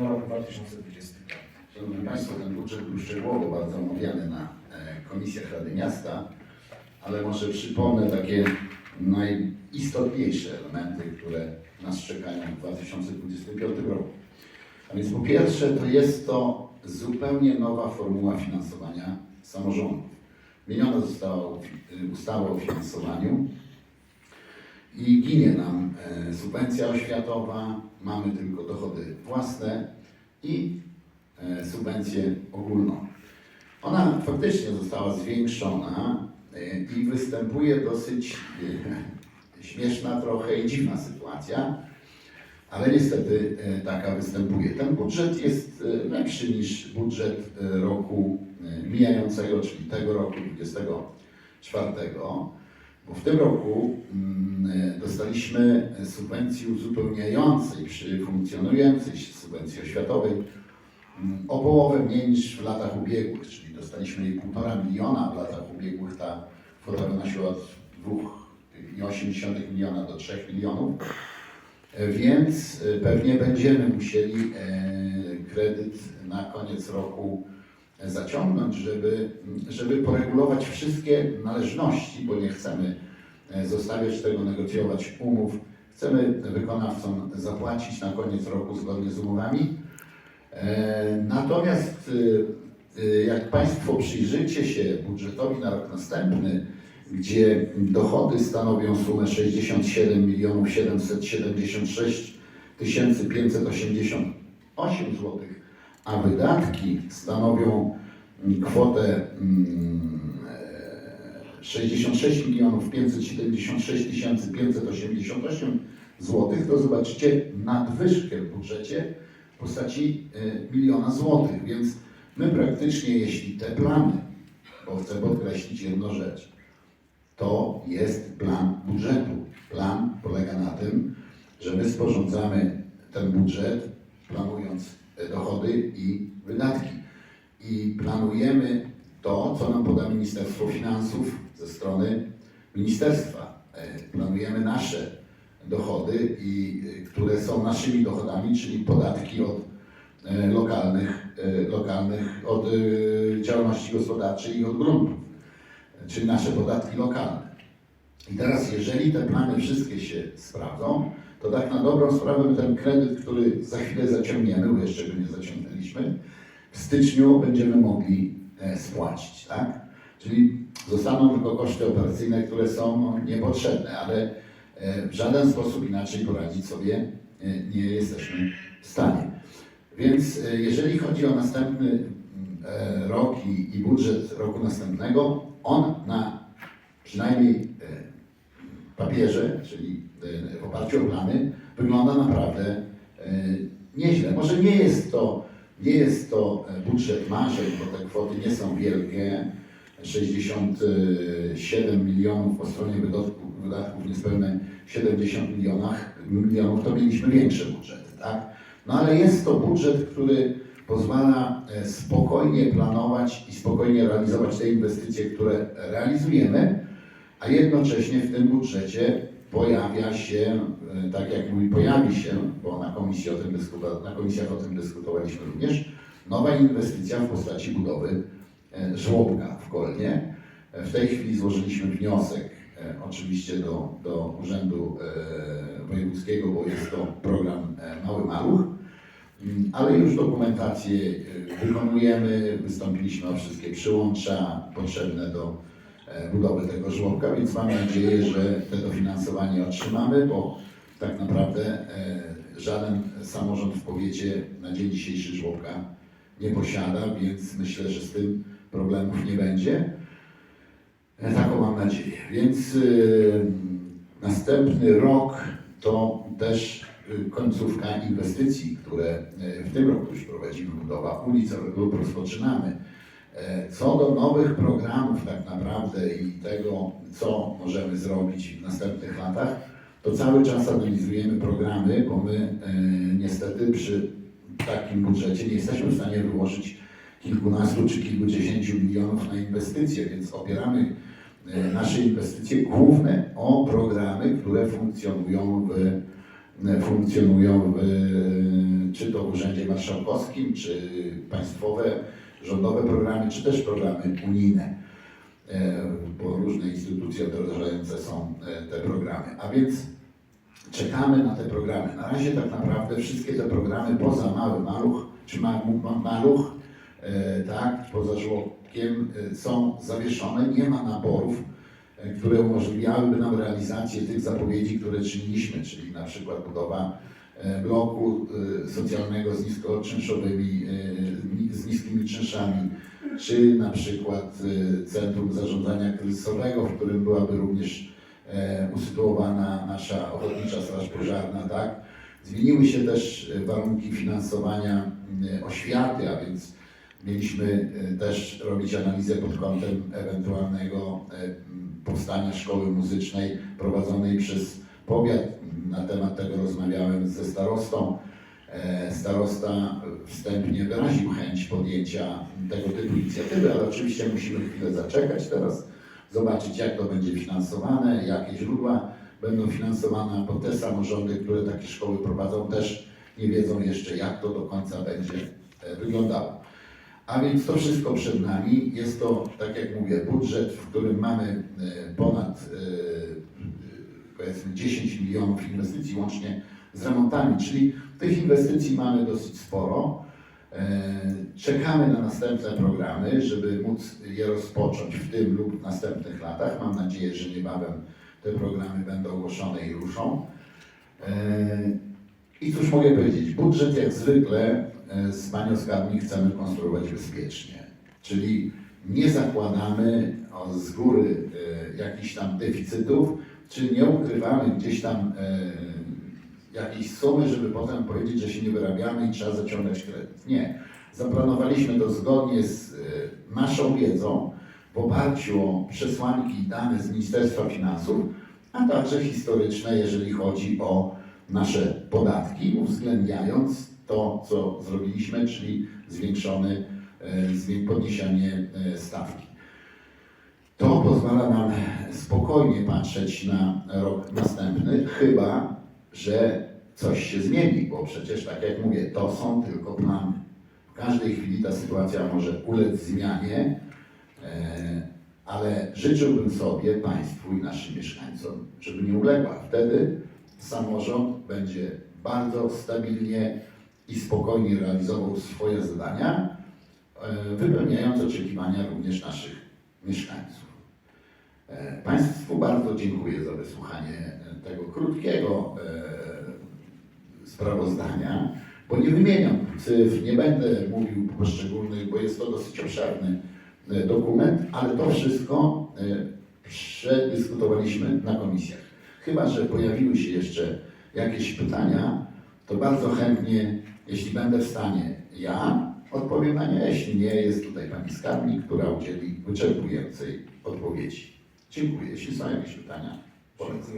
na rok 2025. Szanowni Państwo, ten budżet był szczegółowo bardzo omawiany na e, komisjach Rady Miasta, ale może przypomnę takie najistotniejsze elementy, które nas czekają w 2025 roku. A więc po pierwsze to jest to zupełnie nowa formuła finansowania samorządów. Zmieniona została ufi- ustawa o finansowaniu i ginie nam e, subwencja oświatowa, mamy tylko dochody własne i e, subwencję ogólną. Ona faktycznie została zwiększona e, i występuje dosyć e, śmieszna trochę i dziwna sytuacja, ale niestety taka występuje. Ten budżet jest lepszy niż budżet roku mijającego, czyli tego roku 24, bo w tym roku mm, dostaliśmy subwencji uzupełniającej przy funkcjonującej subwencji oświatowej mm, o połowę mniej niż w latach ubiegłych, czyli dostaliśmy jej 1,5 miliona, w latach ubiegłych ta kwota wynosiła od 2,8 miliona do 3 milionów. E, Więc e, pewnie będziemy musieli e, kredyt na koniec roku zaciągnąć, żeby, żeby poregulować wszystkie należności, bo nie chcemy e, zostawiać tego, negocjować umów. Chcemy wykonawcom zapłacić na koniec roku zgodnie z umowami. E, Natomiast e, jak Państwo przyjrzycie się budżetowi na rok następny, gdzie dochody stanowią sumę 67 milionów 776 588 zł, a wydatki stanowią mm, kwotę mm, e, 66 milionów 576 588 zł, to zobaczycie nadwyżkę w budżecie w postaci e, miliona złotych, więc my praktycznie, jeśli te plany, bo chcę podkreślić jedną rzecz, to jest plan budżetu. Plan polega na tym, że my sporządzamy ten budżet, planując dochody i wydatki. I planujemy to, co nam poda Ministerstwo Finansów ze strony ministerstwa. E, Planujemy nasze dochody, i, e, które są naszymi dochodami, czyli podatki od e, lokalnych, e, lokalnych od e, działalności gospodarczej i od gruntów czyli nasze podatki lokalne. I teraz, jeżeli te plany wszystkie się sprawdzą, to tak na dobrą sprawę ten kredyt, który za chwilę zaciągniemy, bo jeszcze go nie zaciągnęliśmy, w styczniu będziemy mogli e, spłacić, tak? Czyli zostaną tylko koszty operacyjne, które są no, niepotrzebne, ale e, w żaden sposób inaczej poradzić sobie e, nie jesteśmy w stanie. Więc jeżeli chodzi o następny rok i, budżet roku następnego, on na przynajmniej papierze, czyli e, w oparciu o plany, wygląda naprawdę e, nieźle. Może nie jest to, nie jest to e, budżet marzeń, bo te kwoty nie są wielkie. 67 milionów po stronie wydatków, wydatków niespełna 70 milionach, milionów, to mieliśmy większe budżety, tak? No ale jest to budżet, który pozwala spokojnie planować i spokojnie realizować te inwestycje, które realizujemy, a jednocześnie w tym budżecie pojawia się, e, tak jak mówi, pojawi się, bo na, komisji o tym na komisjach o tym dyskutowaliśmy również, nowa inwestycja w postaci budowy e, żłobka w Kolnie. E, W tej chwili złożyliśmy wniosek oczywiście do, do Urzędu Wojewódzkiego, bo jest to program Mały Maluch. Mm, ale już dokumentację wykonujemy, wystąpiliśmy o wszystkie przyłącza potrzebne do budowy tego żłobka, więc mam nadzieję, że to dofinansowanie otrzymamy, bo tak naprawdę e, żaden samorząd w powiecie na dzień dzisiejszy żłobka nie posiada, więc myślę, że z tym problemów nie będzie. E, Taką mam nadzieję. Więc następny rok to też końcówka inwestycji, które w tym roku już prowadzimy, budowa ulic lub rozpoczynamy. E, Co do nowych programów tak naprawdę i tego, co możemy zrobić w następnych latach, to cały czas analizujemy programy, bo my e, niestety przy takim budżecie nie jesteśmy w stanie wyłożyć kilkunastu czy kilkudziesięciu milionów na inwestycje, więc opieramy e, nasze inwestycje główne o programy, które funkcjonują w, funkcjonują w, czy to w Urzędzie Marszałkowskim, czy państwowe, rządowe programy, czy też programy unijne, e, bo różne instytucje wdrażające są e, te programy. A więc czekamy na te programy. Na razie tak naprawdę wszystkie te programy poza Mały Maluch, czy ma, ma, Maluch, e, tak, poza żłobkiem są zawieszone. Nie ma naborów, które umożliwiałyby nam realizację tych zapowiedzi, które czyniliśmy, czyli na przykład budowa bloku socjalnego z niskoczynszowymi, z niskimi czynszami, czy na przykład e, Centrum Zarządzania Kryzysowego, w którym byłaby również e, usytuowana nasza Ochotnicza Straż Pożarna, tak? Zmieniły się też e, warunki finansowania oświaty, a więc mieliśmy też robić analizę pod kątem ewentualnego powstania szkoły muzycznej prowadzonej przez powiat. Na temat tego rozmawiałem ze starostą. E, Starosta wstępnie wyraził chęć podjęcia tego typu inicjatywy, ale oczywiście musimy chwilę zaczekać teraz, zobaczyć jak to będzie finansowane, jakie źródła będą finansowane, bo te samorządy, które takie szkoły prowadzą też nie wiedzą jeszcze jak to do końca będzie e, wyglądało. A więc to wszystko przed nami. Jest to, tak jak mówię, budżet, w którym mamy e, ponad powiedzmy 10 milionów inwestycji łącznie z remontami, czyli tych inwestycji mamy dosyć sporo. E, Czekamy na następne programy, żeby móc je rozpocząć w tym lub następnych latach. Mam nadzieję, że niebawem te programy będą ogłoszone i ruszą. E, I cóż mogę powiedzieć? Budżet jak zwykle e, z Panią Skarbnik chcemy konstruować bezpiecznie. Czyli nie zakładamy z góry jakichś tam deficytów, czy nie ukrywamy gdzieś tam jakiejś sumy, żeby potem powiedzieć, że się nie wyrabiamy i trzeba zaciągać kredyt. Nie. Zaplanowaliśmy to zgodnie z e, naszą wiedzą, w oparciu o przesłanki i dane z Ministerstwa Finansów, a także historyczne, jeżeli chodzi o nasze podatki, uwzględniając to, co zrobiliśmy, czyli zwiększony, zwię- podniesienie e, stawki. To pozwala nam spokojnie patrzeć na rok następny, chyba że coś się zmieni, bo przecież, tak jak mówię, to są tylko plany. W każdej chwili ta sytuacja może ulec zmianie, e, ale życzyłbym sobie, Państwu i naszym mieszkańcom, żeby nie uległa. Wtedy samorząd będzie bardzo stabilnie i spokojnie realizował swoje zadania, e, wypełniając oczekiwania również naszych mieszkańców. E, Państwu bardzo dziękuję za wysłuchanie tego krótkiego sprawozdania, bo nie wymieniam cyfr, nie będę mówił poszczególnych, bo jest to dosyć obszerny e, dokument, ale to wszystko e, przedyskutowaliśmy na komisjach. Chyba, że pojawiły się jeszcze jakieś pytania, to bardzo chętnie, jeśli będę w stanie, ja odpowiem na nie. Jeśli nie, jest tutaj pani skarbnik, która udzieli wyczerpującej odpowiedzi. Dziękuję. Jeśli są jakieś pytania, polecam.